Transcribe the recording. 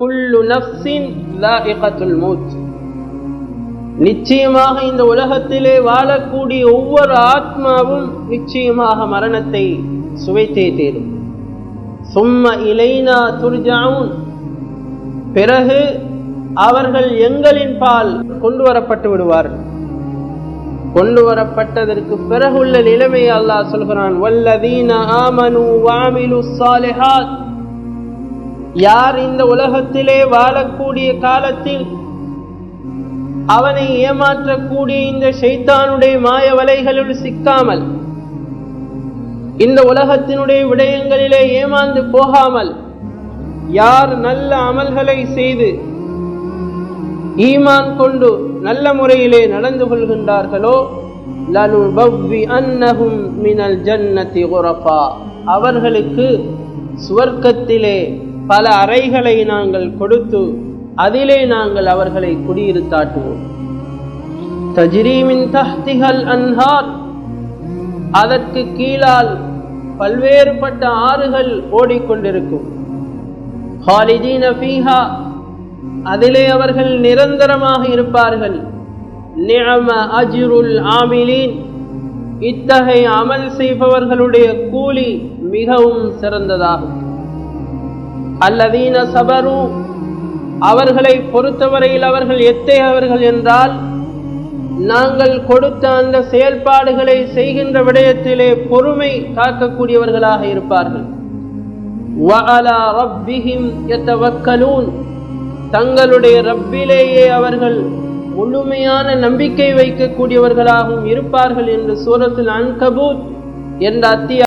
குல்லு மௌத். நிச்சயமாக இந்த உலகத்திலே வாழக்கூடிய ஒவ்வொரு ஆத்மாவும் நிச்சயமாக மரணத்தை சுவைத்தே தேடும். சும்ம இலைனா துர்ஜாவும் பிறகு அவர்கள் எங்களின் பால் கொண்டு வரப்பட்டு விடுவார்கள் கொண்டு வரப்பட்டதற்கு பிறகுள்ள நிலைமை அல்லாஹ் சொல்கிறான் வல்லதீன ஆமனு வாமிலு சாலிஹாத் யார் இந்த உலகத்திலே வாழக்கூடிய காலத்தில் அவனை ஏமாற்றக்கூடிய இந்த ஷைத்தானுடைய மாய வலைகளுள் சிக்காமல் இந்த உலகத்தினுடைய விடயங்களிலே ஏமாந்து போகாமல் யார் நல்ல அமல்களை செய்து ஈமான் கொண்டு நல்ல முறையிலே நடந்து கொள்கின்றார்களோ ஜன்னதி அவர்களுக்கு சுவர்க்கத்திலே பல அறைகளை நாங்கள் கொடுத்து அதிலே நாங்கள் அவர்களை குடியிருத்தாட்டுவோம். தஜ்ரீமின் தஹ்திகள் அன்ஹார். அதற்கு கீழால் பல்வேறுபட்ட ஆறுகள் ஓடிக்கொண்டிருக்கும். ஹாலிஜீன ஃபீஹா அதிலே அவர்கள் நிரந்தரமாக இருப்பார்கள். நிஅம அஜிருல் ஆமிலீன். இத்தகைய அமல் செய்பவர்களுடைய கூலி மிகவும் சிறந்ததாகும். அல்லதீன சபரு அவர்களை பொறுத்தவரையில் அவர்கள் எத்தகையவர்கள் என்றால் நாங்கள் கொடுத்த அந்த செயல்பாடுகளை செய்கின்ற விடயத்திலே பொறுமை காக்கக்கூடியவர்களாக இருப்பார்கள். தங்களுடைய ரப்பிலேயே அவர்கள் முழுமையான நம்பிக்கை வைக்கக்கூடியவர்களாகவும் இருப்பார்கள் என்று சூரத்தில் அன்கபூத் என்ற அத்திய